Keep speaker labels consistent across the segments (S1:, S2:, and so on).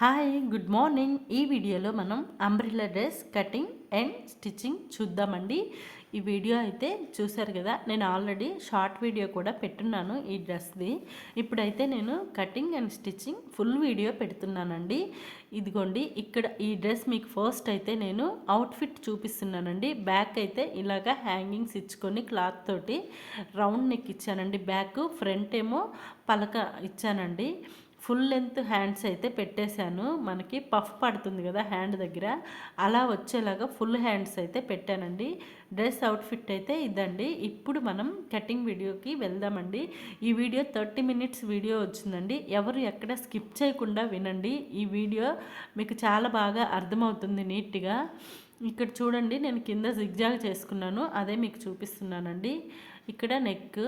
S1: Hi good morning ఈ వీడియోలో మనం umbrella dress cutting and stitching చూద్దామండి. ఈ వీడియో అయితే చూసారు కదా నేను ఆల్రెడీ షార్ట్ వీడియో కూడా పెట్టున్నాను ఈ డ్రెస్ది ఇప్పుడైతే నేను cutting and stitching full video పెడుతున్నానండి. ఇదిగోండి ఇక్కడ ఈ డ్రెస్ మీకు ఫస్ట్ అయితే నేను అవుట్ఫిట్ చూపిస్తున్నానండి. బ్యాక్ అయితే ఇలాగా హ్యాంగింగ్స్ ఇచ్చుకొని క్లాత్ తోటి రౌండ్ నెక్ ఇచ్చానండి. బ్యాక్ ఫ్రంట్ ఏమో పలక ఇచ్చానండి. ఫుల్ లెంత్ హ్యాండ్స్ అయితే పెట్టేశాను. మనకి పఫ్ పడుతుంది కదా హ్యాండ్ దగ్గర. అలా వచ్చేలాగా ఫుల్ హ్యాండ్స్ అయితే పెట్టానండి. డ్రెస్ అవుట్ఫిట్ అయితే ఇదండి. ఇప్పుడు మనం కటింగ్ వీడియోకి వెళ్దామండి. ఈ వీడియో థర్టీ మినిట్స్ వీడియో వచ్చిందండి. ఎవరు ఎక్కడ స్కిప్ చేయకుండా వినండి. ఈ వీడియో మీకు చాలా బాగా అర్థమవుతుంది నీట్గా. ఇక్కడ చూడండి నేను కింద జిగ్జాగ్ చేసుకున్నాను. అదే మీకు చూపిస్తున్నానండి. ఇక్కడ నెక్.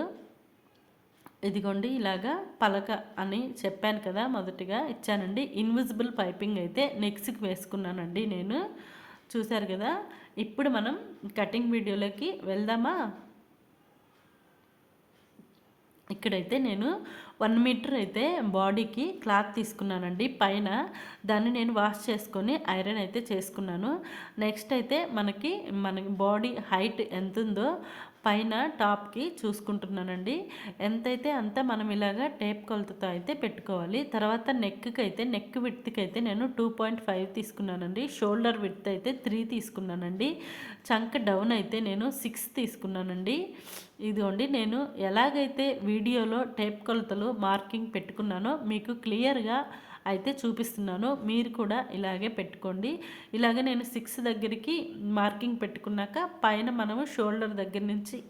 S1: ఇదిగోండి ఇలాగా పలక అని చెప్పాను కదా మొదటిగా ఇచ్చానండి. ఇన్విజిబుల్ పైపింగ్ అయితే నెక్స్ట్కి వేసుకున్నానండి నేను. చూశారు కదా ఇప్పుడు మనం కటింగ్ వీడియోలోకి వెళ్దామా? ఇక్కడైతే నేను వన్ మీటర్ అయితే బాడీకి క్లాత్ తీసుకున్నానండి. పైన దాన్ని నేను వాష్ చేసుకొని ఐరన్ అయితే చేసుకున్నాను. నెక్స్ట్ అయితే మనకి మన బాడీ హైట్ ఎంత ఉందో పైన టాప్కి చూసుకుంటున్నానండి. ఎంతైతే అంత మనం ఇలాగా టేప్ కొలతతో అయితే పెట్టుకోవాలి. తర్వాత నెక్కి అయితే నెక్ విడ్త్కి అయితే నేను టూ పాయింట్ ఫైవ్ తీసుకున్నానండి. షోల్డర్ విడ్త్ అయితే త్రీ తీసుకున్నానండి. చంక్ డౌన్ అయితే నేను సిక్స్ తీసుకున్నానండి. ఇదిగోండి నేను ఎలాగైతే వీడియోలో టేప్ కొలతలు మార్కింగ్ పెట్టుకున్నానో మీకు క్లియర్గా అయితే చూపిస్తున్నాను. మీరు కూడా ఇలాగే పెట్టుకోండి. ఇలాగే నేను సిక్స్ దగ్గరికి మార్కింగ్ పెట్టుకున్నాక పైన మనము షోల్డర్ దగ్గర నుంచి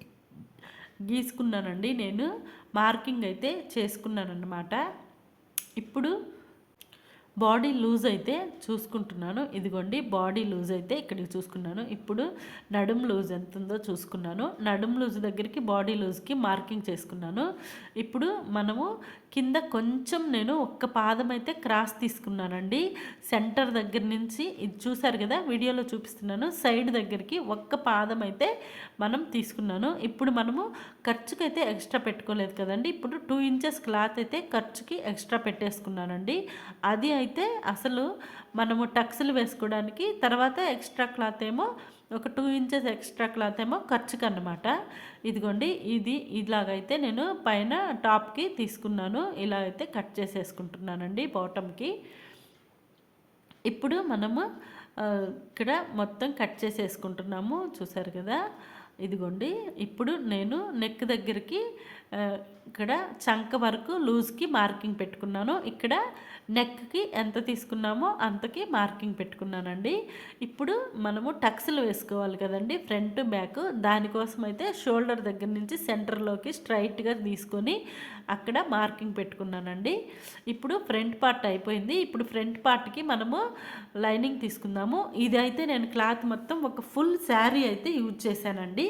S1: గీసుకున్నానండి. నేను మార్కింగ్ అయితే చేసుకున్నాను అన్నమాట ఇప్పుడు బాడీ లూజ్ అయితే చూసుకుంటున్నాను. ఇదిగోండి బాడీ లూజ్ అయితే ఇక్కడికి చూసుకున్నాను. ఇప్పుడు నడుం లూజ్ ఎంత ఉందో చూసుకున్నాను. నడుం లూజ్ దగ్గరికి బాడీ లూజ్కి మార్కింగ్ చేసుకున్నాను. ఇప్పుడు మనము కింద కొంచెం నేను ఒక్క పాదం అయితే క్రాస్ తీసుకున్నానండి. సెంటర్ దగ్గర నుంచి ఇది చూసారు కదా వీడియోలో చూపిస్తున్నాను. సైడ్ దగ్గరికి ఒక్క పాదం అయితే మనం తీసుకున్నాను. ఇప్పుడు మనము ఖర్చుకైతే ఎక్స్ట్రా పెట్టుకోలేదు కదండి. ఇప్పుడు టూ ఇంచెస్ క్లాత్ అయితే ఖర్చుకి ఎక్స్ట్రా పెట్టేసుకున్నానండి. అది అయితే అసలు మనము టక్స్లు వేసుకోవడానికి తర్వాత ఎక్స్ట్రా క్లాత్ ఏమో ఒక టూ ఇంచెస్ ఎక్స్ట్రా క్లాత్ ఏమో ఖర్చుకు అనమాట ఇదిగోండి ఇది ఇలాగైతే నేను పైన టాప్కి తీసుకున్నాను. ఇలా అయితే కట్ చేసేసుకుంటున్నానండి బాటమ్కి. ఇప్పుడు మనము ఇక్కడ మొత్తం కట్ చేసేసుకుంటున్నాము. చూసారు కదా? ఇదిగోండి ఇప్పుడు నేను నెక్ దగ్గరికి ఇక్కడ చంక వరకు లూజ్కి మార్కింగ్ పెట్టుకున్నాను. ఇక్కడ నెక్కి ఎంత తీసుకున్నామో అంతకి మార్కింగ్ పెట్టుకున్నానండి. ఇప్పుడు మనము టక్స్లు వేసుకోవాలి కదండి ఫ్రంట్ బ్యాక్. దానికోసం అయితే షోల్డర్ దగ్గర నుంచి సెంటర్లోకి స్ట్రైట్గా తీసుకొని అక్కడ మార్కింగ్ పెట్టుకున్నానండి. ఇప్పుడు ఫ్రంట్ పార్ట్ అయిపోయింది. ఇప్పుడు ఫ్రంట్ పార్ట్కి మనము లైనింగ్ తీసుకుందాము. ఇది అయితే నేను క్లాత్ మొత్తం ఒక ఫుల్ శారీ అయితే యూజ్ చేశానండి.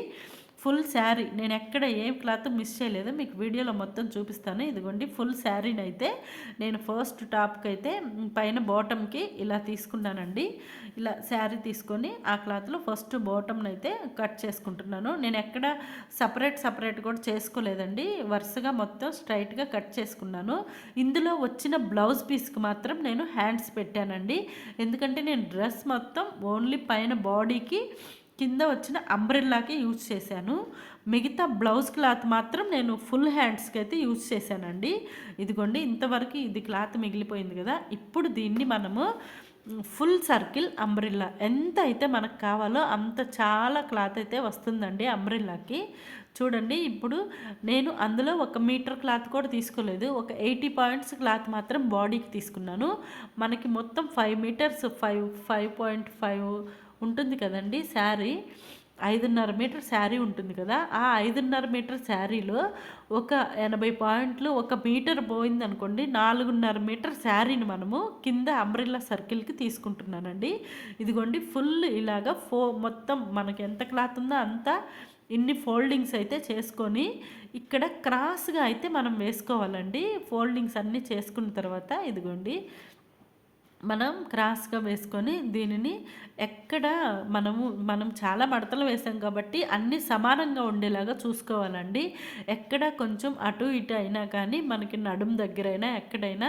S1: ఫుల్ శారీ. నేను ఎక్కడ ఏం క్లాత్ మిస్ చేయలేదు మీకు వీడియోలో మొత్తం చూపిస్తాను. ఇదిగోండి ఫుల్ శారీని అయితే నేను ఫస్ట్ టాప్కి అయితే పైన బాటమ్కి ఇలా తీసుకున్నానండి. ఇలా శారీ తీసుకొని ఆ క్లాత్లో ఫస్ట్ బాటమ్ని అయితే కట్ చేసుకుంటున్నాను. నేను ఎక్కడ సపరేట్ సపరేట్ కూడా చేసుకోలేదండి. వరుసగా మొత్తం స్ట్రైట్గా కట్ చేసుకున్నాను. ఇందులో వచ్చిన బ్లౌజ్ పీస్కి మాత్రం నేను హ్యాండ్స్ పెట్టానండి. ఎందుకంటే నేను డ్రెస్ మొత్తం ఓన్లీ పైన బాడీకి కింద వచ్చిన అంబ్రెల్లాకి యూజ్ చేశాను. మిగతా బ్లౌజ్ క్లాత్ మాత్రం నేను ఫుల్ హ్యాండ్స్కి అయితే యూజ్ చేశానండి. ఇదిగోండి ఇంతవరకు ఇది క్లాత్ మిగిలిపోయింది కదా ఇప్పుడు దీన్ని మనము ఫుల్ సర్కిల్ అంబ్రిల్లా ఎంత అయితే మనకు కావాలో అంత చాలా క్లాత్ అయితే వస్తుందండి అంబ్రిల్లాకి చూడండి ఇప్పుడు నేను అందులో ఒక మీటర్ క్లాత్ కూడా తీసుకోలేదు. ఒక ఎయిటీ పాయింట్స్ క్లాత్ మాత్రం బాడీకి తీసుకున్నాను. మనకి మొత్తం five metres five five point five ఉంటుంది కదండి శారీ. ఐదున్నర మీటర్ శారీ ఉంటుంది కదా. ఆ ఐదున్నర మీటర్ శారీలో ఒక ఎనభై పాయింట్లు ఒక మీటర్ పోయింది అనుకోండి నాలుగున్నర మీటర్ శారీని మనము కింద అంబ్రిల్లా సర్కిల్కి తీసుకుంటున్నానండి. ఇదిగోండి ఫుల్ ఇలాగా ఫో మొత్తం మనకి ఎంత క్లాత్ ఉందో అంతా ఇన్ని ఫోల్డింగ్స్ అయితే చేసుకొని ఇక్కడ క్రాస్గా అయితే మనం వేసుకోవాలండి. ఫోల్డింగ్స్ అన్నీ చేసుకున్న తర్వాత ఇదిగోండి మనం క్రాస్గా వేసుకొని దీనిని ఎక్కడ మనము మనం చాలా మడతలు వేసాం కాబట్టి అన్నీ సమానంగా ఉండేలాగా చూసుకోవాలండి. ఎక్కడ కొంచెం అటు ఇటు అయినా కానీ మనకి నడుం దగ్గరైనా ఎక్కడైనా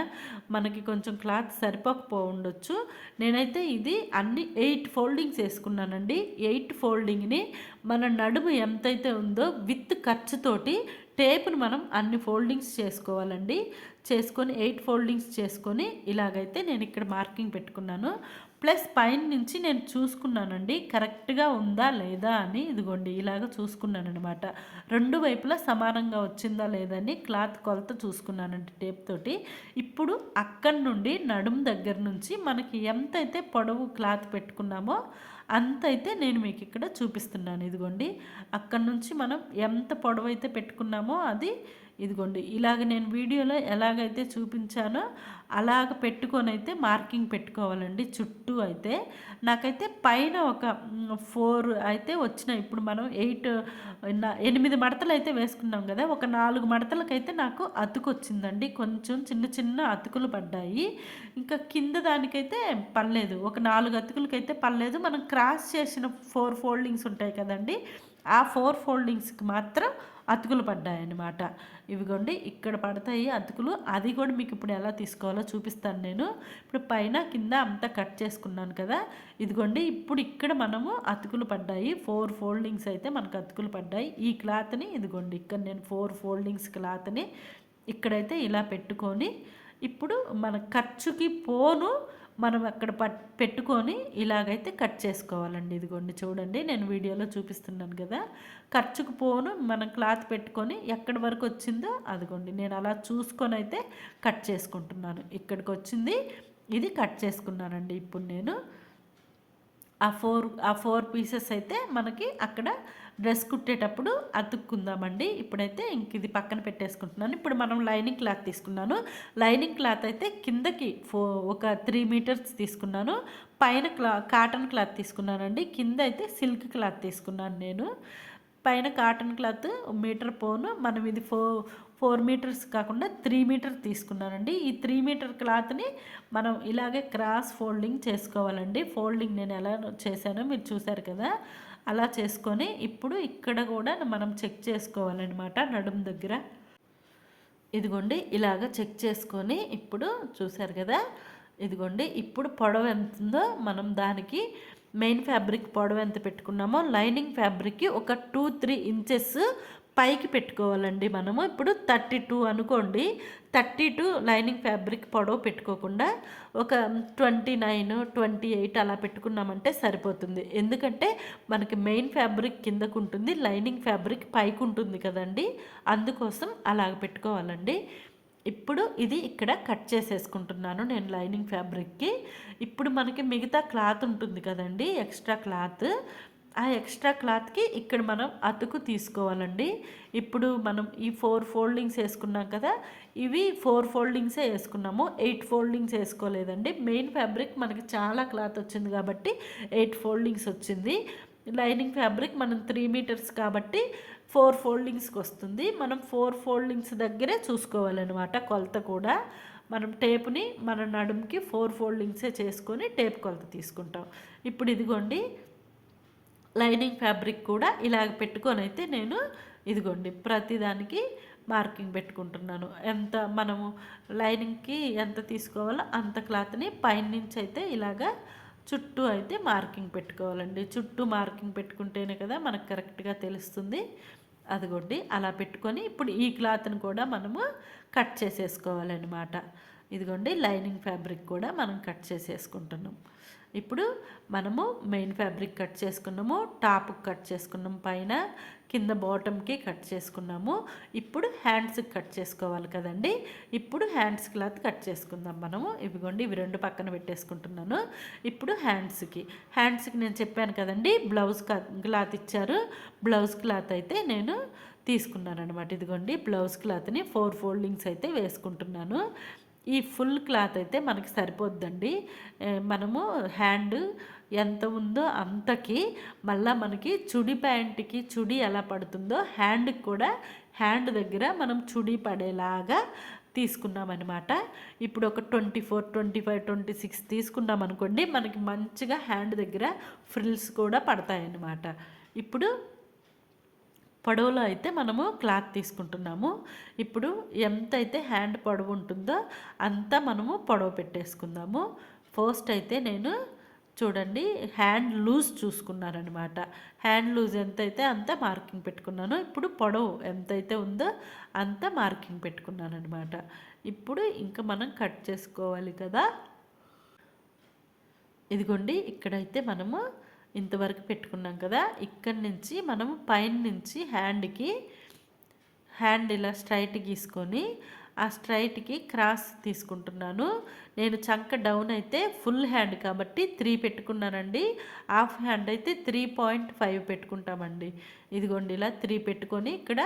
S1: మనకి కొంచెం క్లాత్ సరిపోకపో ఉండొచ్చు నేనైతే ఇది అన్ని ఎయిట్ ఫోల్డింగ్స్ వేసుకున్నానండి. ఎయిట్ ఫోల్డింగ్ని మన నడుము ఎంతైతే ఉందో విత్ ఖర్చుతోటి టేప్ను మనం అన్ని ఫోల్డింగ్స్ చేసుకోవాలండి. చేసుకొని ఎయిట్ ఫోల్డింగ్స్ చేసుకొని ఇలాగైతే నేను ఇక్కడ మార్కింగ్ పెట్టుకున్నాను. ప్లస్ పైన నుంచి నేను చూసుకున్నానండి కరెక్ట్గా ఉందా లేదా అని ఇదిగోండి ఇలాగ చూసుకున్నాను అనమాట రెండు వైపులా సమానంగా వచ్చిందా లేదని క్లాత్ కొలత చూసుకున్నానండి టేప్ తోటి. ఇప్పుడు అక్కడి నుండి నడుం దగ్గర నుంచి మనకి ఎంతైతే పొడవు క్లాత్ పెట్టుకున్నామో అంత అయితే నేను మీకు ఇక్కడ చూపిస్తున్నాను. ఇదిగోండి. అక్కడి నుంచి మనం ఎంత పొడవైతే పెట్టుకున్నామో అది ఇదిగోండి. ఇలాగ నేను వీడియోలో ఎలాగైతే చూపించానో అలాగ పెట్టుకొని అయితే మార్కింగ్ పెట్టుకోవాలండి. చుట్టూ అయితే నాకైతే పైన ఒక ఫోర్ అయితే వచ్చినాయి. ఇప్పుడు మనం ఎయిట్ ఎనిమిది మడతలు అయితే వేసుకున్నాం కదా ఒక నాలుగు మడతలకైతే నాకు అతుకు వచ్చిందండి కొంచెం చిన్న చిన్న అతుకులు పడ్డాయి. ఇంకా కింద దానికైతే పర్లేదు ఒక నాలుగు అతుకులకైతే పర్లేదు మనం క్రాస్ చేసిన ఫోర్ ఫోల్డింగ్స్ ఉంటాయి కదండి ఆ ఫోర్ ఫోల్డింగ్స్కి మాత్రం అతుకులు పడ్డాయన్నమాట. ఇవిగోండి ఇక్కడ పడతాయి అతుకులు. అది కూడా మీకు ఇప్పుడు ఎలా తీసుకోవాలో చూపిస్తాను నేను. ఇప్పుడు పైన కింద అంతా కట్ చేసుకున్నాను కదా ఇదిగోండి ఇప్పుడు ఇక్కడ మనము అతుకులు పడ్డాయి. ఫోర్ ఫోల్డింగ్స్ అయితే మనకు అతుకులు పడ్డాయి. ఈ క్లాత్ని ఇదిగోండి ఇక్కడ నేను ఫోర్ ఫోల్డింగ్స్ క్లాత్ని ఇక్కడైతే ఇలా పెట్టుకొని ఇప్పుడు మన ఖర్చుకి పోను మనం అక్కడ పట్ పెట్టుకొని ఇలాగైతే కట్ చేసుకోవాలండి. ఇదిగోండి చూడండి నేను వీడియోలో చూపిస్తున్నాను కదా. ఖర్చుకు పోను మనం క్లాత్ పెట్టుకొని ఎక్కడి వరకు వచ్చిందో అదిగోండి నేను అలా చూసుకొని అయితే కట్ చేసుకుంటున్నాను. ఇక్కడికి వచ్చింది ఇది కట్ చేసుకున్నానండి ఇప్పుడు నేను. ఆ ఫోర్ ఆ ఫోర్ పీసెస్ అయితే మనకి అక్కడ డ్రెస్ కుట్టేటప్పుడు అతుక్కుందామండి. ఇప్పుడైతే ఇంక ఇది పక్కన పెట్టేసుకుంటున్నాను. ఇప్పుడు మనం లైనింగ్ క్లాత్ తీసుకున్నాను. లైనింగ్ క్లాత్ అయితే కిందకి ఫో ఒక త్రీ మీటర్స్ తీసుకున్నాను. పైన క్లా కాటన్ క్లాత్ తీసుకున్నానండి. కింద అయితే సిల్క్ క్లాత్ తీసుకున్నాను నేను. పైన కాటన్ క్లాత్ మీటర్ పోను. మనం ఇది ఫో ఫోర్ మీటర్స్ కాకుండా త్రీ మీటర్ తీసుకున్నానండి. ఈ త్రీ మీటర్ క్లాత్ని మనం ఇలాగే క్రాస్ ఫోల్డింగ్ చేసుకోవాలండి. ఫోల్డింగ్ నేను ఎలా చేశానో మీరు చూసారు కదా. అలా చేసుకొని ఇప్పుడు ఇక్కడ కూడా మనం చెక్ చేసుకోవాలన్నమాట నడుము దగ్గర. ఇదిగోండి ఇలాగ చెక్ చేసుకొని ఇప్పుడు చూసారు కదా ఇదిగోండి ఇప్పుడు పొడవు ఎంత ఉందో మనం దానికి మెయిన్ ఫ్యాబ్రిక్ పొడవు ఎంత పెట్టుకున్నామో లైనింగ్ ఫ్యాబ్రిక్కి ఒక టూ త్రీ ఇంచెస్ పైకి పెట్టుకోవాలండి మనము. ఇప్పుడు థర్టీ టూ అనుకోండి. థర్టీ టూ లైనింగ్ ఫ్యాబ్రిక్ పొడవు పెట్టుకోకుండా ఒక ట్వంటీ నైన్ ట్వంటీ ఎయిట్ అలా పెట్టుకున్నామంటే సరిపోతుంది. ఎందుకంటే మనకి మెయిన్ ఫ్యాబ్రిక్ కిందకు ఉంటుంది లైనింగ్ ఫ్యాబ్రిక్ పైకి ఉంటుంది కదండి. అందుకోసం అలాగ పెట్టుకోవాలండి. ఇప్పుడు ఇది ఇక్కడ కట్ చేసేసుకుంటున్నాను నేను లైనింగ్ ఫ్యాబ్రిక్కి. ఇప్పుడు మనకి మిగతా క్లాత్ ఉంటుంది కదండి ఎక్స్ట్రా క్లాత్. ఆ ఎక్స్ట్రా క్లాత్కి ఇక్కడ మనం అతుకు తీసుకోవాలండి. ఇప్పుడు మనం ఈ ఫోర్ ఫోల్డింగ్స్ వేసుకున్నాం కదా ఇవి ఫోర్ ఫోల్డింగ్సే వేసుకున్నాము. ఎయిట్ ఫోల్డింగ్స్ వేసుకోలేదండి. మెయిన్ ఫ్యాబ్రిక్ మనకి చాలా క్లాత్ వచ్చింది కాబట్టి ఎయిట్ ఫోల్డింగ్స్ వచ్చింది. లైనింగ్ ఫ్యాబ్రిక్ మనం త్రీ మీటర్స్ కాబట్టి ఫోర్ ఫోల్డింగ్స్కి వస్తుంది. మనం ఫోర్ ఫోల్డింగ్స్ దగ్గరే చూసుకోవాలన్నమాట కొలత కూడా. మనం టేప్ని మన నడుముకి ఫోర్ ఫోల్డింగ్సే చేసుకొని టేప్ కొలత తీసుకుంటాం. ఇప్పుడు ఇదిగోండి లైనింగ్ ఫ్యాబ్రిక్ కూడా ఇలాగ పెట్టుకొని అయితే నేను ఇదిగోండి ప్రతిదానికి మార్కింగ్ పెట్టుకుంటున్నాను. ఎంత మనము లైనింగ్కి ఎంత తీసుకోవాలో అంత క్లాత్ని పైనుంచి అయితే ఇలాగా చుట్టూ అయితే మార్కింగ్ పెట్టుకోవాలండి. చుట్టూ మార్కింగ్ పెట్టుకుంటేనే కదా మనకు కరెక్ట్గా తెలుస్తుంది. అదిగోండి అలా పెట్టుకొని ఇప్పుడు ఈ క్లాత్ని కూడా మనము కట్ చేసేసుకోవాలన్నమాట. ఇదిగోండి లైనింగ్ ఫ్యాబ్రిక్ కూడా మనం కట్ చేసేసుకుంటున్నాం. ఇప్పుడు మనము మెయిన్ ఫ్యాబ్రిక్ కట్ చేసుకున్నాము టాప్కి కట్ చేసుకున్నాం పైన కింద బాటమ్కి కట్ చేసుకున్నాము. ఇప్పుడు హ్యాండ్స్కి కట్ చేసుకోవాలి కదండి. ఇప్పుడు హ్యాండ్స్ క్లాత్ కట్ చేసుకుందాం మనము. ఇవిగోండి ఇవి రెండు పక్కన పెట్టేసుకుంటున్నాను. ఇప్పుడు హ్యాండ్స్కి హ్యాండ్స్కి నేను చెప్పాను కదండి బ్లౌజ్ క్లాత్ ఇచ్చారు. బ్లౌజ్ క్లాత్ అయితే నేను తీసుకున్నాను అనమాట ఇదిగోండి బ్లౌజ్ క్లాత్ని ఫోర్ ఫోల్డింగ్స్ అయితే వేసుకుంటున్నాను. ఈ ఫుల్ క్లాత్ అయితే మనకి సరిపోద్దండి. మనము హ్యాండ్ ఎంత ఉందో అంతకి మళ్ళీ మనకి చుడి ప్యాంట్కి చుడి ఎలా పడుతుందో హ్యాండ్కి కూడా హ్యాండ్ దగ్గర మనం చుడి పడేలాగా తీసుకున్నామన్నమాట. ఇప్పుడు ఒక twenty four twenty five twenty six తీసుకున్నాం అనుకోండి మనకి మంచిగా హ్యాండ్ దగ్గర ఫ్రిల్స్ కూడా పడతాయన్నమాట. ఇప్పుడు పొడవులో అయితే మనము క్లాత్ తీసుకుంటున్నాము. ఇప్పుడు ఎంత అయితే హ్యాండ్ పొడవు ఉంటుందో అంతా మనము పొడవు పెట్టేసుకుందాము. ఫస్ట్ అయితే నేను చూడండి హ్యాండ్ లూజ్ చూసుకున్నారనమాట హ్యాండ్ లూజ్ ఎంత అయితే అంత మార్కింగ్ పెట్టుకున్నాను ఇప్పుడు పొడవు ఎంతైతే ఉందో అంత మార్కింగ్ పెట్టుకున్నాను అనమాట ఇప్పుడు ఇంకా మనం కట్ చేసుకోవాలి కదా. ఇదిగోండి ఇక్కడైతే మనము ఇంతవరకు పెట్టుకున్నాం కదా ఇక్కడి నుంచి మనం పైన నుంచి హ్యాండ్కి హ్యాండ్ ఇలా స్ట్రైట్ గీసుకొని ఆ స్ట్రైట్కి క్రాస్ తీసుకుంటున్నాను. నేను చంక డౌన్ అయితే ఫుల్ హ్యాండ్ కాబట్టి త్రీ పెట్టుకున్నానండి. హాఫ్ హ్యాండ్ అయితే త్రీ పాయింట్ ఫైవ్ పెట్టుకుంటామండి. ఇదిగోండి ఇలా త్రీ పెట్టుకొని ఇక్కడ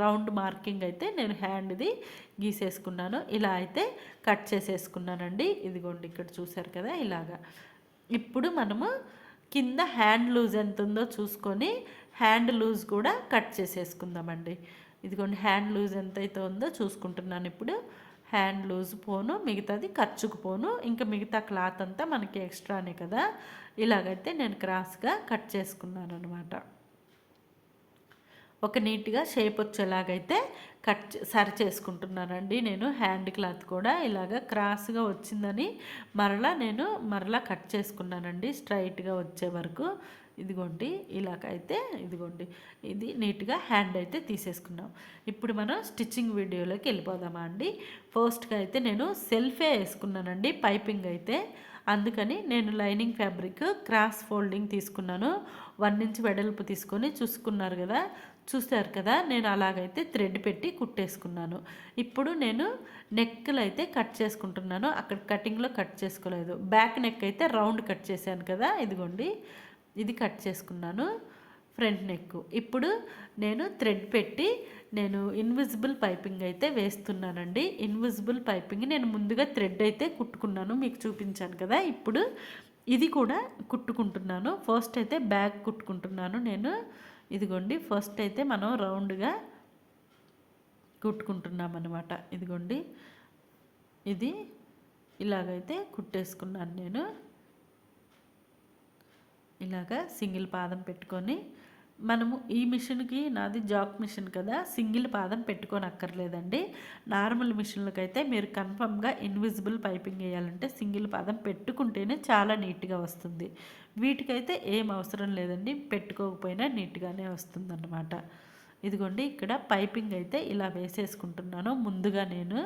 S1: రౌండ్ మార్కింగ్ అయితే నేను హ్యాండ్ది గీసేసుకున్నాను. ఇలా అయితే కట్ చేసేసుకున్నానండి. ఇదిగోండి ఇక్కడ చూసారు కదా ఇలాగా. ఇప్పుడు మనము కింద హ్యాండ్ లూజ్ ఎంత ఉందో చూసుకొని హ్యాండ్ లూజ్ కూడా కట్ చేసేసుకుందామండి. ఇదిగోండి హ్యాండ్ లూజ్ ఎంత ఉందో చూసుకుంటున్నాను ఇప్పుడు. హ్యాండ్ లూజ్ పోను మిగతాది ఖర్చుకు పోను. ఇంకా మిగతా క్లాత్ అంతా మనకి ఎక్స్ట్రానే కదా. ఇలాగైతే నేను క్రాస్గా కట్ చేసుకున్నాను అనమాట ఒక నీట్గా షేప్ వచ్చేలాగైతే కట్ సరి చేసుకుంటున్నానండి. నేను హ్యాండ్ క్లాత్ కూడా ఇలాగ క్రాస్గా వచ్చిందని మరలా నేను మరలా కట్ చేసుకున్నానండి. స్ట్రైట్గా వచ్చే వరకు. ఇదిగోండి ఇలాగైతే ఇదిగోండి. ఇది నీట్గా హ్యాండ్ అయితే తీసేసుకున్నాం. ఇప్పుడు మనం స్టిచ్చింగ్ వీడియోలోకి వెళ్ళిపోదామా అండి? ఫస్ట్గా అయితే నేను సెల్ఫే వేసుకున్నానండి పైపింగ్ అయితే. అందుకని నేను లైనింగ్ ఫ్యాబ్రిక్ క్రాస్ ఫోల్డింగ్ తీసుకున్నాను. వన్ ఇంచ్ వెడల్పు తీసుకొని చూసుకున్నారు కదా చూస్తారు కదా నేను అలాగైతే థ్రెడ్ పెట్టి కుట్టేసుకున్నాను. ఇప్పుడు నేను నెక్లు అయితే కట్ చేసుకుంటున్నాను. అక్కడ కటింగ్లో కట్ చేసుకోలేదు. బ్యాక్ నెక్ అయితే రౌండ్ కట్ చేశాను కదా ఇదిగోండి. ఇది కట్ చేసుకున్నాను ఫ్రంట్ నెక్. ఇప్పుడు నేను థ్రెడ్ పెట్టి నేను ఇన్విజిబుల్ పైపింగ్ అయితే వేస్తున్నానండి. ఇన్విజిబుల్ పైపింగ్ నేను ముందుగా థ్రెడ్ అయితే కుట్టుకున్నాను మీకు చూపించాను కదా. ఇప్పుడు ఇది కూడా కుట్టుకుంటున్నాను. ఫస్ట్ అయితే బ్యాగ్ కుట్టుకుంటున్నాను నేను. ఇదిగోండి ఫస్ట్ అయితే మనం రౌండ్గా కుట్టుకుంటున్నాం అనమాట ఇదిగోండి ఇది ఇలాగైతే కుట్టేసుకున్నాను నేను. ఇలాగా సింగిల్ పాదం పెట్టుకొని మనము ఈ మిషన్కి నాది జాక్ మిషన్ కదా సింగిల్ పాదం పెట్టుకొని అక్కర్లేదండి నార్మల్ అయితే మీరు కన్ఫర్మ్గా ఇన్విజిబుల్ పైపింగ్ వేయాలంటే సింగిల్ పాదం పెట్టుకుంటేనే చాలా నీట్గా వస్తుంది. వీటికైతే ఏం అవసరం లేదండి పెట్టుకోకపోయినా నీట్గానే వస్తుందన్నమాట. ఇదిగోండి ఇక్కడ పైపింగ్ అయితే ఇలా వేసేసుకుంటున్నాను. ముందుగా నేను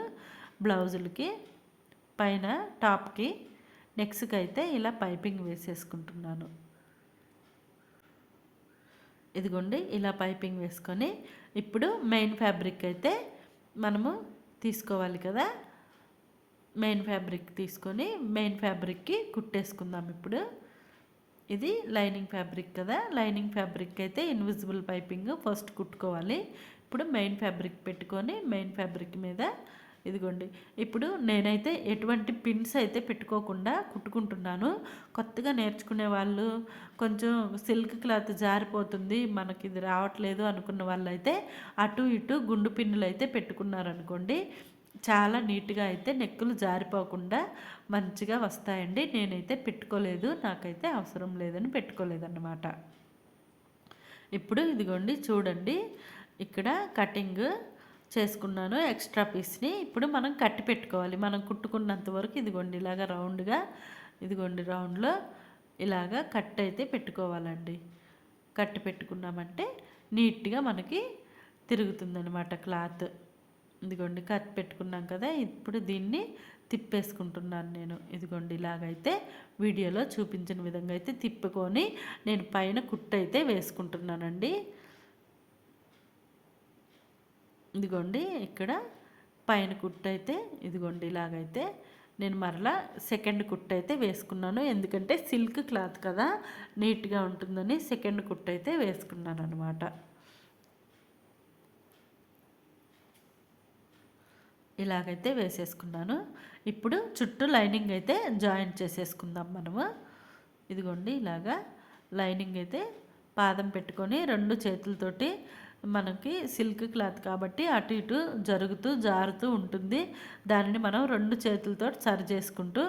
S1: బ్లౌజులకి పైన టాప్కి నెక్స్ట్కి అయితే ఇలా పైపింగ్ వేసేసుకుంటున్నాను. ఇదిగోండి ఇలా పైపింగ్ వేసుకొని ఇప్పుడు మెయిన్ ఫ్యాబ్రిక్ అయితే మనము తీసుకోవాలి కదా. మెయిన్ ఫ్యాబ్రిక్ తీసుకొని మెయిన్ ఫ్యాబ్రిక్కి కుట్టేసుకుందాం ఇప్పుడు. ఇది లైనింగ్ ఫ్యాబ్రిక్ కదా. లైనింగ్ ఫ్యాబ్రిక్ అయితే ఇన్విజిబుల్ పైపింగ్ ఫస్ట్ కుట్టుకోవాలి. ఇప్పుడు మెయిన్ ఫ్యాబ్రిక్ పెట్టుకొని మెయిన్ ఫ్యాబ్రిక్ మీద ఇదిగోండి. ఇప్పుడు నేనైతే ఎటువంటి పిన్స్ అయితే పెట్టుకోకుండా కుట్టుకుంటున్నాను. కొత్తగా నేర్చుకునే వాళ్ళు కొంచెం సిల్క్ క్లాత్ జారిపోతుంది మనకి ఇది రావట్లేదు అనుకున్న వాళ్ళు అయితే అటు ఇటు గుండు పిన్నులు అయితే పెట్టుకున్నారనుకోండి చాలా నీట్గా అయితే నెక్కులు జారిపోకుండా మంచిగా వస్తాయండి. నేనైతే పెట్టుకోలేదు నాకైతే అవసరం లేదని పెట్టుకోలేదన్నమాట. ఇప్పుడు ఇదిగోండి చూడండి. ఇక్కడ కటింగ్ చేసుకున్నాను ఎక్స్ట్రా పీస్ని. ఇప్పుడు మనం కట్టి పెట్టుకోవాలి. మనం కుట్టుకున్నంత వరకు ఇదిగోండి ఇలాగ రౌండ్గా ఇదిగోండి రౌండ్లో ఇలాగా కట్ అయితే పెట్టుకోవాలండి. కట్టి పెట్టుకున్నామంటే నీట్గా మనకి తిరుగుతుందనమాట క్లాత్. ఇదిగోండి కట్ పెట్టుకున్నాం కదా ఇప్పుడు దీన్ని తిప్పేసుకుంటున్నాను నేను. ఇదిగోండి ఇలాగైతే వీడియోలో చూపించిన విధంగా అయితే తిప్పుకొని నేను పైన కుట్టయితే వేసుకుంటున్నానండి. ఇదిగోండి ఇక్కడ పైన కుట్టు అయితే ఇదిగోండి ఇలాగైతే నేను మరలా సెకండ్ కుట్టు అయితే వేసుకున్నాను. ఎందుకంటే సిల్క్ క్లాత్ కదా నీట్గా ఉంటుందని సెకండ్ కుట్టు అయితే వేసుకున్నాను అనమాట ఇలాగైతే వేసేసుకున్నాను. ఇప్పుడు చుట్టూ లైనింగ్ అయితే జాయింట్ చేసేసుకుందాం మనము. ఇదిగోండి ఇలాగా లైనింగ్ అయితే పాదం పెట్టుకొని రెండు చేతులతోటి మనకి సిల్క్ క్లాత్ కాబట్టి అటు ఇటు జరుగుతూ జారుతూ ఉంటుంది. దానిని మనం రెండు చేతులతో సరి చేసుకుంటూ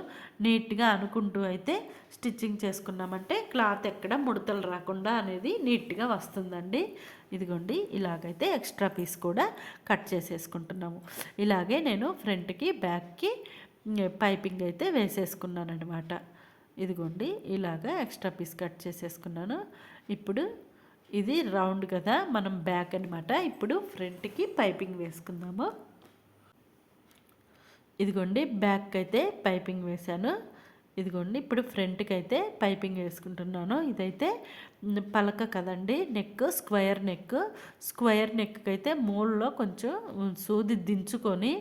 S1: నీట్గా అనుకుంటూ అయితే స్టిచ్చింగ్ చేసుకున్నామంటే క్లాత్ ఎక్కడ ముడతలు రాకుండా అనేది నీట్గా వస్తుందండి. ఇదిగోండి ఇలాగైతే ఎక్స్ట్రా పీస్ కూడా కట్ చేసేసుకుంటున్నాము. ఇలాగే నేను ఫ్రంట్కి బ్యాక్కి పైపింగ్ అయితే వేసేసుకున్నాను అనమాట ఇదిగోండి ఇలాగా ఎక్స్ట్రా పీస్ కట్ చేసేసుకున్నాను. ఇప్పుడు ఇది రౌండ్ కదా మనం బ్యాక్ అనమాట ఇప్పుడు ఫ్రంట్కి పైపింగ్ వేసుకుందాము. ఇదిగోండి బ్యాక్ అయితే పైపింగ్ వేశాను. ఇదిగోండి ఇప్పుడు ఫ్రంట్కి అయితే పైపింగ్ వేసుకుంటున్నాను. ఇదైతే పలక కదండి నెక్ స్క్వయర్ నెక్. స్క్వయర్ నెక్కి అయితే మూలలో కొంచెం సూది దించుకొని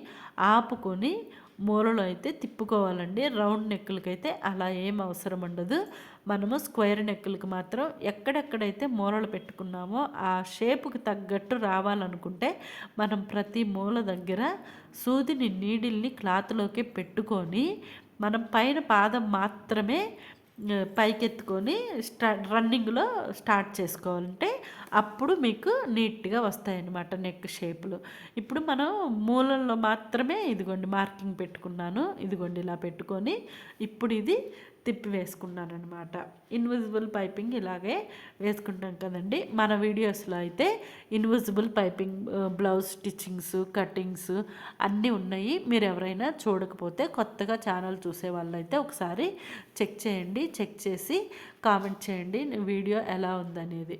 S1: ఆపుకొని మూలలో అయితే తిప్పుకోవాలండి. రౌండ్ నెక్కులకైతే అలా ఏం అవసరం ఉండదు. మనము స్క్వేర్ నెక్కులకు మాత్రం ఎక్కడెక్కడైతే మూలలు పెట్టుకున్నామో ఆ షేపుకి తగ్గట్టు రావాలనుకుంటే మనం ప్రతి మూల దగ్గర సూదిని నీడిల్ని క్లాత్లోకి పెట్టుకొని మనం పైన పాదం మాత్రమే పైకెత్తుకొని స్టా రన్నింగ్లో స్టార్ట్ చేసుకోవాలంటే అప్పుడు మీకు నీట్గా వస్తాయన్నమాట నెక్ షేపులు. ఇప్పుడు మనం మూలల్లో మాత్రమే ఇదిగోండి మార్కింగ్ పెట్టుకున్నాను. ఇదిగోండి ఇలా పెట్టుకొని ఇప్పుడు ఇది తిప్పి వేసుకున్నానన్నమాట ఇన్విజిబుల్ పైపింగ్ ఇలాగే వేసుకుంటాం కదండి. మన వీడియోస్లో అయితే invisible piping blouse stitchings cuttings అన్నీ ఉన్నాయి. మీరు ఎవరైనా చూడకపోతే కొత్తగా ఛానల్ చూసే వాళ్ళైతే ఒకసారి చెక్ చేయండి. చెక్ చేసి కామెంట్ చేయండి. వీడియో ఎలా ఉందనేది.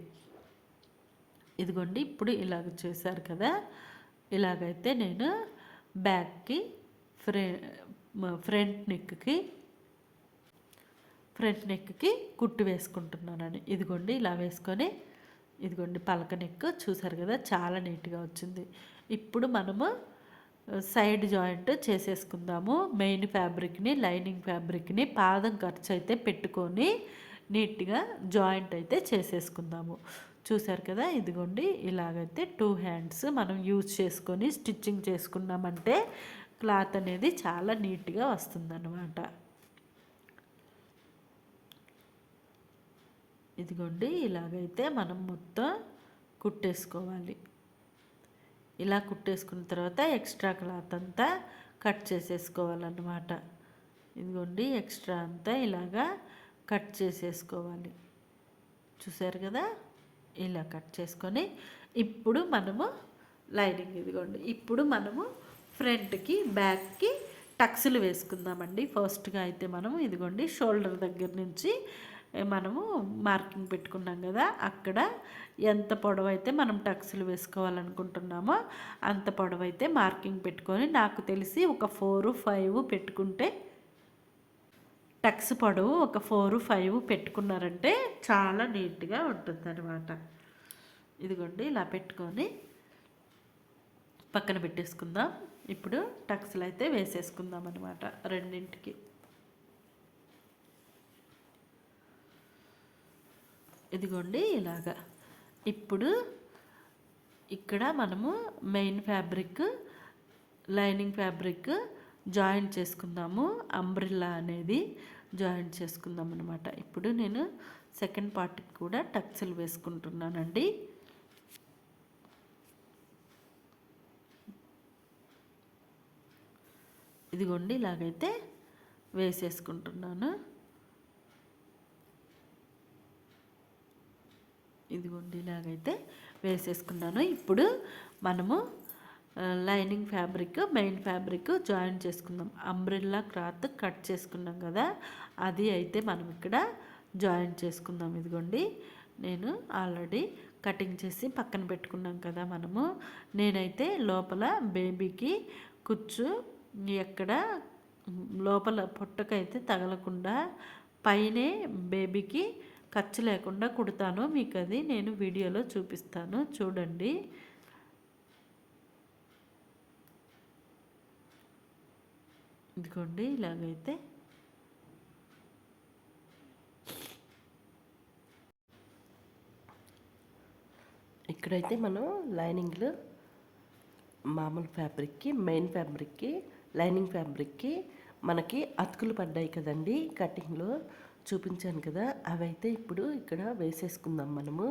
S1: ఇదిగోండి ఇప్పుడు ఇలాగ చేశారు కదా. ఇలాగైతే నేను బ్యాక్కి ఫ్రే ఫ్రంట్ నెక్కి ఫ్రంట్ నెక్కి కుట్టు వేసుకుంటున్నానని. ఇదిగోండి ఇలా వేసుకొని ఇదిగోండి పలక నెక్. చూసారు కదా చాలా నీట్గా వచ్చింది. ఇప్పుడు మనము సైడ్ జాయింట్ చేసేసుకుందాము. మెయిన్ ఫ్యాబ్రిక్ని లైనింగ్ ఫ్యాబ్రిక్ని పాదం ఖర్చు అయితే పెట్టుకొని నీట్గా జాయింట్ అయితే చేసేసుకుందాము. చూసారు కదా ఇదిగోండి ఇలాగైతే టూ హ్యాండ్స్ మనం యూజ్ చేసుకొని స్టిచ్చింగ్ చేసుకున్నామంటే క్లాత్ అనేది చాలా నీట్గా వస్తుందన్నమాట. ఇదిగోండి ఇలాగైతే మనం మొత్తం కుట్టేసుకోవాలి. ఇలా కుట్టేసుకున్న తర్వాత ఎక్స్ట్రా క్లాత్ అంతా కట్ చేసేసుకోవాలన్నమాట. ఇదిగోండి ఎక్స్ట్రా అంతా ఇలాగా కట్ చేసేసుకోవాలి. చూసారు కదా? ఇలా కట్ చేసుకొని ఇప్పుడు మనము లైనింగ్ ఇదిగోండి ఇప్పుడు మనము ఫ్రంట్కి బ్యాక్కి టక్స్లు వేసుకుందామండి. ఫస్ట్గా అయితే మనము ఇదిగోండి షోల్డర్ దగ్గర నుంచి మనము మార్కింగ్ పెట్టుకున్నాం కదా అక్కడ ఎంత పొడవైతే మనం టక్స్లు వేసుకోవాలనుకుంటున్నామో అంత పొడవైతే మార్కింగ్ పెట్టుకొని నాకు తెలిసి ఒక ఫోర్ ఫైవ్ పెట్టుకుంటే టక్స్ పొడవు ఒక ఫోర్ ఫైవ్ పెట్టుకున్నారంటే చాలా నీట్గా ఉంటుంది అనమాట ఇదిగోండి ఇలా పెట్టుకొని పక్కన పెట్టేసుకుందాం. ఇప్పుడు టక్స్లు అయితే వేసేసుకుందాం అనమాట రెండింటికి. ఇదిగోండి ఇలాగా. ఇప్పుడు ఇక్కడ మనము main fabric lining fabric joint చేసుకుందాము. అంబ్రిల్లా అనేది జాయింట్ చేసుకుందాం అనమాట ఇప్పుడు నేను సెకండ్ పార్ట్కి కూడా టక్స్లు వేసుకుంటున్నానండి. ఇదిగోండి ఇలాగైతే వేసేసుకుంటున్నాను. ఇదిగోండి ఇలాగైతే వేసేసుకున్నాను. ఇప్పుడు మనము lining fabric main fabric join చేసుకుందాం. అంబ్రెల్లా క్లాత్ కట్ చేసుకున్నాం కదా అది అయితే మనం ఇక్కడ జాయిన్ చేసుకుందాం. ఇదిగోండి నేను ఆల్రెడీ కటింగ్ చేసి పక్కన పెట్టుకున్నాం కదా మనము. నేనైతే లోపల బేబీకి కుచ్చు ఎక్కడ లోపల పొట్టకైతే తగలకుండా పైనే బేబీకి ఖర్చు లేకుండా కుడతాను. మీకు అది నేను వీడియోలో చూపిస్తాను. చూడండి. ఇదిగోండి ఇలాగైతే.
S2: ఇక్కడైతే మనం లైనింగ్లు మామూలు ఫ్యాబ్రిక్కి మెయిన్ ఫ్యాబ్రిక్కి లైనింగ్ ఫ్యాబ్రిక్కి మనకి అతుకులు పడ్డాయి కదండి కటింగ్లో. చూపించాను కదా అవైతే ఇప్పుడు ఇక్కడ వేసేసుకుందాం మనము.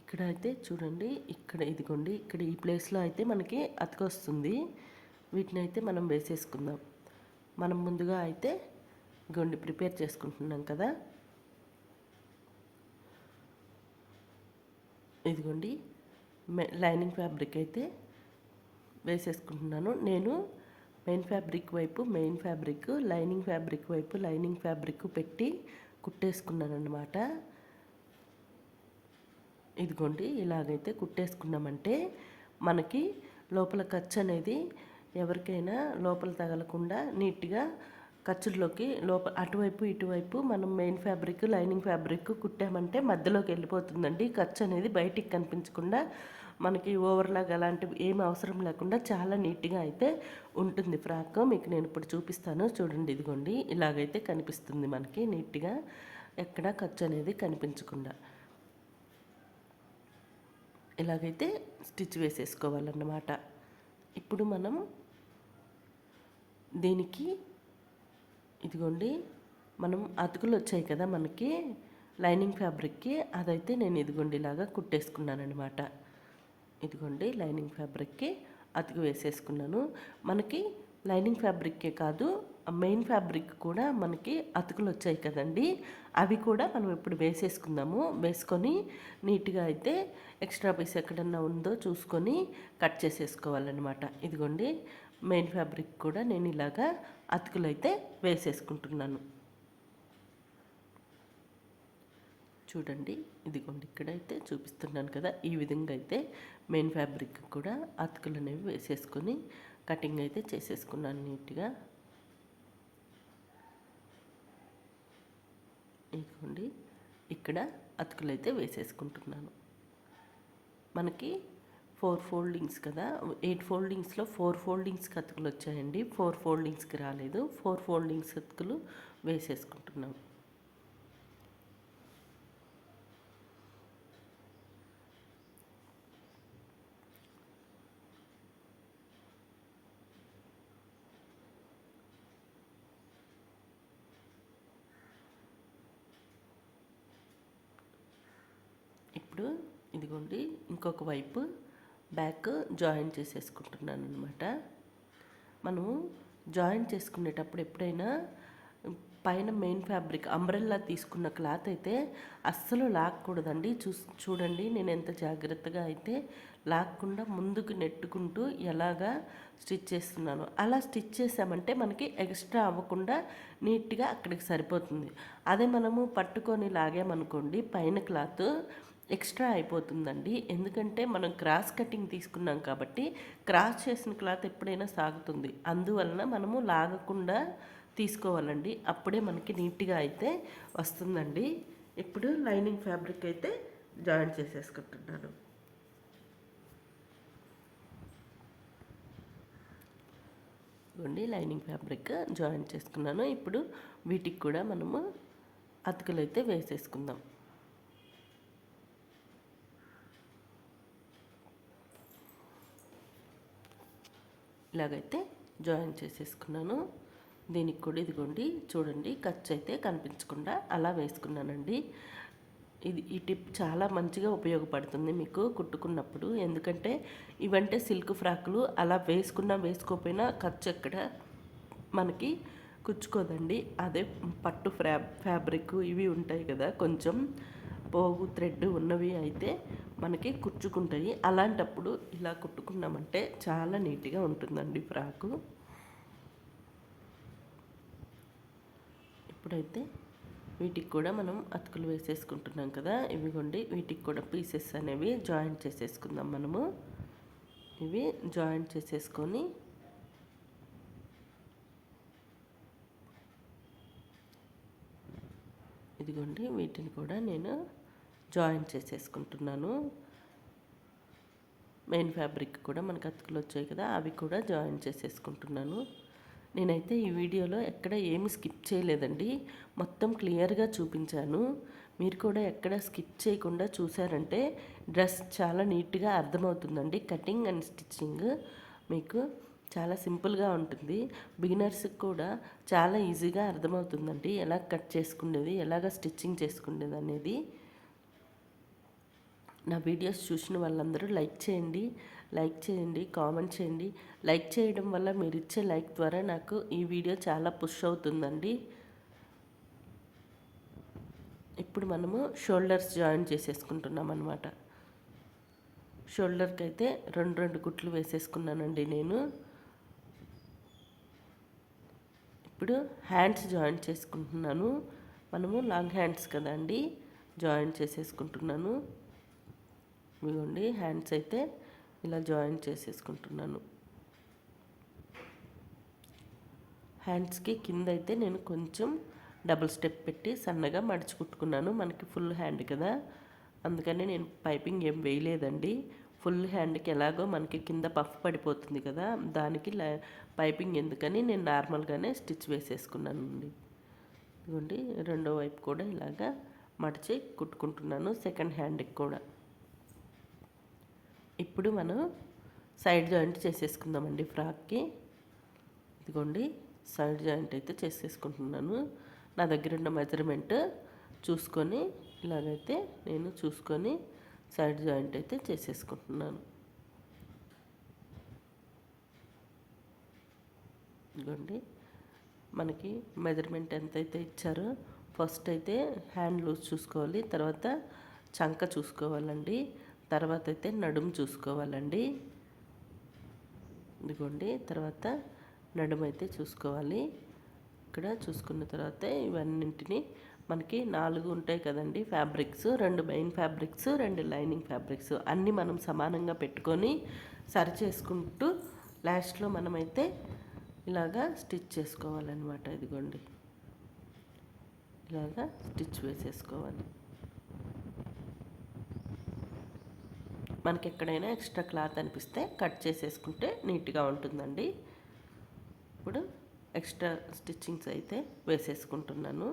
S2: ఇక్కడ అయితే చూడండి ఇక్కడ ఇదిగోండి ఇక్కడ ఈ ప్లేస్లో అయితే మనకి అతకొస్తుంది వీటిని అయితే మనం వేసేసుకుందాం. మనం ముందుగా అయితే గొండి ప్రిపేర్ చేసుకుంటున్నాం కదా. ఇదిగోండి లైనింగ్ ఫ్యాబ్రిక్ అయితే వేసేసుకుంటున్నాను. నేను మెయిన్ ఫ్యాబ్రిక్ వైపు మెయిన్ ఫ్యాబ్రిక్ లైనింగ్ ఫ్యాబ్రిక్ వైపు లైనింగ్ ఫ్యాబ్రిక్ పెట్టి కుట్టేసుకున్నాను అనమాట ఇదిగోండి ఇలాగైతే కుట్టేసుకున్నామంటే మనకి లోపల ఖర్చు అనేది ఎవరికైనా లోపల తగలకుండా నీట్గా ఖర్చుల్లోకి లోపల అటువైపు ఇటువైపు మనం మెయిన్ ఫ్యాబ్రిక్ లైనింగ్ ఫ్యాబ్రిక్ కుట్టామంటే మధ్యలోకి వెళ్ళిపోతుందండి. ఖర్చు అనేది బయటికి కనిపించకుండా మనకి ఓవర్లాగ్ అలాంటివి ఏమి అవసరం లేకుండా చాలా నీట్గా అయితే ఉంటుంది ఫ్రాక్. మీకు నేను ఇప్పుడు చూపిస్తాను. చూడండి ఇదిగోండి. ఇలాగైతే కనిపిస్తుంది మనకి నీట్గా. ఎక్కడ ఖర్చు అనేది కనిపించకుండా. ఇలాగైతే స్టిచ్ వేసేసుకోవాలన్నమాట. ఇప్పుడు మనం దీనికి ఇదిగోండి మనం అతుకులు వచ్చాయి కదా మనకి లైనింగ్ ఫ్యాబ్రిక్కి అదైతే నేను ఇదిగోండి ఇలాగా కుట్టేసుకున్నాను అనమాట ఇదిగోండి లైనింగ్ ఫ్యాబ్రిక్కి అతికి వేసేసుకున్నాను. మనకి లైనింగ్ ఫ్యాబ్రిక్కే కాదు మెయిన్ ఫ్యాబ్రిక్ కూడా మనకి అతుకులు వచ్చాయి కదండి. అవి కూడా మనం ఇప్పుడు వేసేసుకుందాము. వేసుకొని నీట్గా అయితే ఎక్స్ట్రా పీస్ ఎక్కడన్నా ఉందో చూసుకొని కట్ చేసేసుకోవాలన్నమాట. ఇదిగోండి మెయిన్ ఫ్యాబ్రిక్ కూడా నేను ఇలాగా అతుకులు అయితే వేసేసుకుంటున్నాను. చూడండి ఇదిగోండి ఇక్కడైతే చూపిస్తున్నాను కదా ఈ విధంగా అయితే మెయిన్ ఫ్యాబ్రిక్ కూడా అతుకులు అనేవి వేసేసుకొని కటింగ్ అయితే చేసేసుకున్నాను నీట్గా. ఇదిగోండి ఇక్కడ అతుకులు అయితే వేసేసుకుంటున్నాను. మనకి ఫోర్ ఫోల్డింగ్స్ కదా ఎయిట్ ఫోల్డింగ్స్లో ఫోర్ ఫోల్డింగ్స్కి అతుకులు వచ్చాయండి. ఫోర్ ఫోల్డింగ్స్కి రాలేదు ఫోర్ ఫోల్డింగ్స్ అతుకులు వేసేసుకుంటున్నాం ఇప్పుడు ఇదిగోండి ఇంకొక వైపు బ్యాక్ జాయిన్ చేసేసుకుంటున్నాను అనమాట మనము జాయిన్ చేసుకునేటప్పుడు ఎప్పుడైనా పైన మెయిన్ ఫ్యాబ్రిక్ అంబ్రెల్లా తీసుకున్న క్లాత్ అయితే అస్సలు లాక్కూడదండి. చూ చూడండి నేను ఎంత జాగ్రత్తగా అయితే లాక్కుండా ముందుకు నెట్టుకుంటూ ఎలాగా స్టిచ్ చేస్తున్నాను. అలా స్టిచ్ చేసామంటే మనకి ఎక్స్ట్రా అవ్వకుండా నీట్గా అక్కడికి సరిపోతుంది. అదే మనము పట్టుకొని లాగామనుకోండి పైన క్లాత్ ఎక్స్ట్రా అయిపోతుందండి. ఎందుకంటే మనం క్రాస్ కటింగ్ తీసుకున్నాం కాబట్టి క్రాస్ చేసిన క్లాత్ ఎప్పుడైనా సాగుతుంది. అందువలన మనము లాగకుండా తీసుకోవాలండి. అప్పుడే మనకి నీట్గా అయితే వస్తుందండి. ఇప్పుడు లైనింగ్ ఫ్యాబ్రిక్ అయితే జాయిన్ చేసేసుకుంటున్నాను. ఇదిగోండి లైనింగ్ ఫ్యాబ్రిక్ జాయిన్ చేసుకున్నాను. ఇప్పుడు వీటికి కూడా మనము అతుకులు అయితే వేసేసుకుందాం. ఇలాగైతే జాయిన్ చేసేసుకున్నాను. దీనికి కూడా ఇదిగోండి చూడండి ఖర్చు అయితే కనిపించకుండా అలా వేసుకున్నానండి. ఇది ఈ టిప్ చాలా మంచిగా ఉపయోగపడుతుంది మీకు కుట్టుకున్నప్పుడు. ఎందుకంటే ఇవంటే సిల్క్ ఫ్రాకులు అలా వేసుకున్నా వేసుకోకపోయినా ఖర్చు ఎక్కడ మనకి కుచ్చుకోదండి. అదే పట్టు ఫ్రా ఫ్యాబ్రిక్ ఇవి ఉంటాయి కదా కొంచెం పోగు థ్రెడ్ ఉన్నవి అయితే మనకి కుచ్చుకుంటాయి. అలాంటప్పుడు ఇలా కుట్టుకున్నామంటే చాలా నీట్గా ఉంటుందండి ఫ్రాకు. ఇప్పుడైతే వీటికి కూడా మనం అతుకులు వేసేసుకుంటున్నాం కదా. ఇవిగోండి వీటికి కూడా పీసెస్ అనేవి జాయింట్ చేసేసుకుందాం మనము. ఇవి జాయింట్ చేసేసుకొని ఇదిగోండి వీటిని కూడా నేను జాయిన్ చేసేసుకుంటున్నాను. మెయిన్ ఫ్యాబ్రిక్ కూడా మనకు అతుకులు వచ్చాయి కదా అవి కూడా జాయిన్ చేసేసుకుంటున్నాను. నేనైతే ఈ వీడియోలో ఎక్కడ ఏమి స్కిప్ చేయలేదండి. మొత్తం క్లియర్గా చూపించాను. మీరు కూడా ఎక్కడ స్కిప్ చేయకుండా చూసారంటే డ్రెస్ చాలా నీట్గా అర్థమవుతుందండి. కటింగ్ అండ్ స్టిచ్చింగ్ మీకు చాలా సింపుల్గా ఉంటుంది. బిగినర్స్కి కూడా చాలా ఈజీగా అర్థమవుతుందండి. ఎలా కట్ చేసుకునేది ఎలాగ స్టిచ్చింగ్ చేసుకునేది అనేది. నా వీడియోస్ చూసిన వాళ్ళందరూ లైక్ చేయండి లైక్ చేయండి కామెంట్ చేయండి. లైక్ చేయడం వల్ల మీరు ఇచ్చే లైక్ ద్వారా నాకు ఈ వీడియో చాలా పుష్ అవుతుందండి. ఇప్పుడు మనము షోల్డర్స్ జాయిన్ చేసేసుకుంటున్నాం అనమాట షోల్డర్కి అయితే రెండు రెండు గుట్లు వేసేసుకున్నానండి నేను. ఇప్పుడు హ్యాండ్స్ జాయిన్ చేసుకుంటున్నాను. మనము లాంగ్ హ్యాండ్స్ కదండి జాయిన్ చేసేసుకుంటున్నాను. ఇదిగోండి హ్యాండ్స్ అయితే ఇలా జాయిన్ చేసేసుకుంటున్నాను. హ్యాండ్స్కి కింద అయితే నేను కొంచెం డబుల్ స్టెప్ పెట్టి సన్నగా మడిచి కుట్టుకున్నాను. మనకి ఫుల్ హ్యాండ్ కదా. అందుకని నేను పైపింగ్ ఏం వేయలేదండి. ఫుల్ హ్యాండ్కి ఎలాగో మనకి కింద పఫ్ పడిపోతుంది కదా. దానికి పైపింగ్ ఎందుకని నేను నార్మల్గానే స్టిచ్ వేసేసుకున్నాను అండి ఇదిగోండి రెండో వైపు కూడా ఇలాగా మడిచి కుట్టుకుంటున్నాను. సెకండ్ హ్యాండ్కి కూడా. ఇప్పుడు మనం సైడ్ జాయింట్ చేసేసుకుందామండి ఫ్రాక్కి. ఇదిగోండి సైడ్ జాయింట్ అయితే చేసేసుకుంటున్నాను. నా దగ్గర ఉన్న మెజర్మెంట్ చూసుకొని ఇలాగైతే నేను చూసుకొని సైడ్ జాయింట్ అయితే చేసేసుకుంటున్నాను. ఇదిగోండి మనకి మెజర్మెంట్ ఎంతైతే ఇచ్చారో ఫస్ట్ అయితే హ్యాండ్ లూజ్ చూసుకోవాలి తర్వాత చంక చూసుకోవాలండి. తర్వాత అయితే నడుము చూసుకోవాలండి. ఇదిగోండి తర్వాత నడుము అయితే చూసుకోవాలి. ఇక్కడ చూసుకున్న తర్వాత ఇవన్నింటిని మనకి నాలుగు ఉంటాయి కదండి ఫ్యాబ్రిక్స్. రెండు మెయిన్ ఫ్యాబ్రిక్స్ రెండు లైనింగ్ ఫ్యాబ్రిక్స్. అన్నీ మనం సమానంగా పెట్టుకొని సరి చేసుకుంటూ లాస్ట్లో మనమైతే ఇలాగా స్టిచ్ చేసుకోవాలన్నమాట. ఇదిగోండి ఇలాగా స్టిచ్ వేసేసుకోవాలి. మనకి ఎక్కడైనా ఎక్స్ట్రా క్లాత్ అనిపిస్తే కట్ చేసేసుకుంటే నీట్గా ఉంటుందండి. ఇప్పుడు ఎక్స్ట్రా స్టిచ్చింగ్స్ అయితే వేసేసుకుంటున్నాను.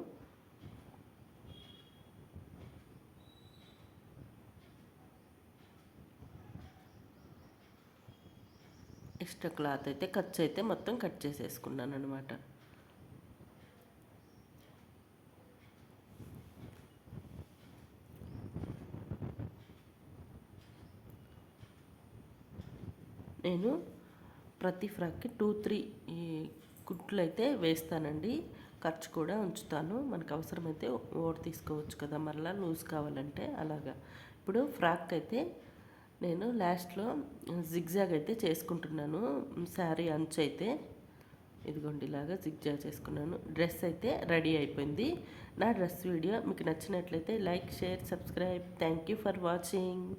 S2: ఎక్స్ట్రా క్లాత్ అయితే ఖర్చు అయితే మొత్తం కట్ చేసేసుకున్నాను అనమాట నేను ప్రతి ఫ్రాక్కి టూ త్రీ కుట్లు అయితే వేస్తానండి. ఖర్చు కూడా ఉంచుతాను. మనకు అవసరమైతే ఓడి తీసుకోవచ్చు కదా. మరలా లూజ్ కావాలంటే అలాగా. ఇప్పుడు ఫ్రాక్ అయితే నేను లాస్ట్లో జిగ్జాగ్ అయితే చేసుకుంటున్నాను. శారీ అంచు అయితే ఇదిగోండి ఇలాగా జిగ్జాగ్ చేసుకున్నాను. డ్రెస్ అయితే రెడీ అయిపోయింది. నా డ్రెస్ వీడియో మీకు నచ్చినట్లయితే like share subscribe. Thank you for watching.